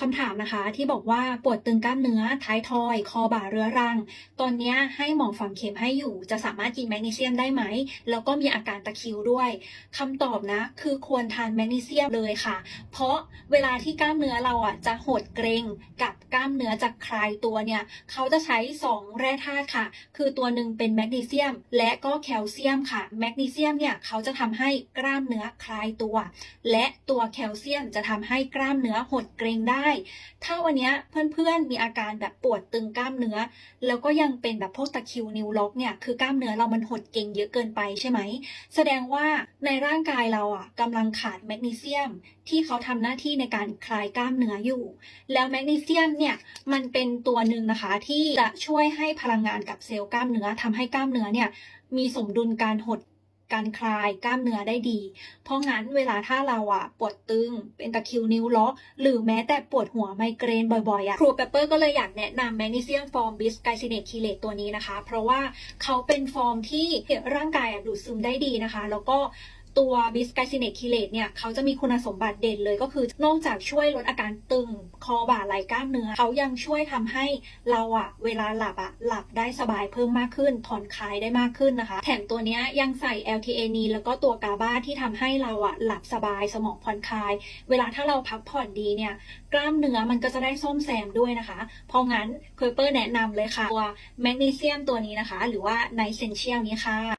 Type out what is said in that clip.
คำถามนะคะที่บอกว่าปวดตึงกล้ามเนื้อท้ายทอย คอบ่าเรื้อรัง ตอนนี้ให้หมอฝังเข็มให้อยู่ จะสามารถกินแมกนีเซียมได้ไหม แล้วก็มีอาการตะคริวด้วยคำตอบนะ คือควรทานแมกนีเซียมเลยค่ะ เพราะเวลาที่กล้ามเนื้อเราอะจะหดเกร็งกับ กล้ามเนื้อจะคลายตัวเนี่ยเขาจะใช้ 2 แร่ธาตุค่ะ คือตัวหนึ่งเป็นแมกนีเซียม และก็แคลเซียมค่ะ แมกนีเซียมเนี่ยเขาจะทำให้กล้ามเนื้อคลายตัว และตัวแคลเซียมจะทำให้กล้ามเนื้อหดเกร็งได้ ถ้าวันนี้เพื่อนๆมีอาการแบบปวดตึงกล้ามเนื้อ แล้วก็ยังเป็นแบบพวกตะคิวนิ้วล็อกเนี่ยคือกล้ามเนื้อเรามันหดเกร็งเยอะเกินไปใช่ไหมแสดงว่าในร่างกายเราอะกำลังขาดแมกนีเซียม ที่เขาทำหน้าที่ในการคลายกล้ามเนื้ออยู่ แล้วแมกนีเซียมเนี่ยมันเป็นตัวหนึ่งนะคะที่จะช่วยให้พลังงานกับเซลล์กล้ามเนื้อทำให้กล้ามเนื้อเนี่ยมีสมดุลการหดการคลายกล้ามเนื้อได้ดี เพราะงั้นเวลาถ้าเราอะปวดตึง เป็นตะคิวนิ้วล็อก หรือแม้แต่ปวดหัวไมเกรนบ่อยๆอะครูเปเปอร์ก็เลยอยากแนะนำแมกนีเซียมฟอร์มบิสไกซิเนตคีเลตตัวนี้นะคะ เพราะว่าเขาเป็นฟอร์มที่ร่างกายดูดซึมได้ดีนะคะ แล้วก็ ตัวบิสไกซิเนตคีเลตเนี่ยเขาจะมีคุณสมบัติเด่นเลยก็คือนอกจากช่วยลดอาการตึงคอบ่าไหล่กล้ามเนื้อเขายังช่วยทำให้เราอะเวลาหลับอะหลับได้สบายเพิ่มมากขึ้นผ่อนคลายได้มากขึ้นนะคะ แถมตัวเนี้ยยังใส่ LTA แล้วก็ตัวกาบาที่ทำให้เราอะหลับสบายสมองผ่อนคลาย เวลาถ้าเราพักผ่อนดีเนี่ยกล้ามเนื้อมันก็จะได้ซ่อมแซมด้วยนะคะ เพราะงั้นเคุยเปอร์แนะนำเลยค่ะ ตัวแมกนีเซียมตัวนี้นะคะ หรือว่าไนเซนเชียลนี้ค่ะ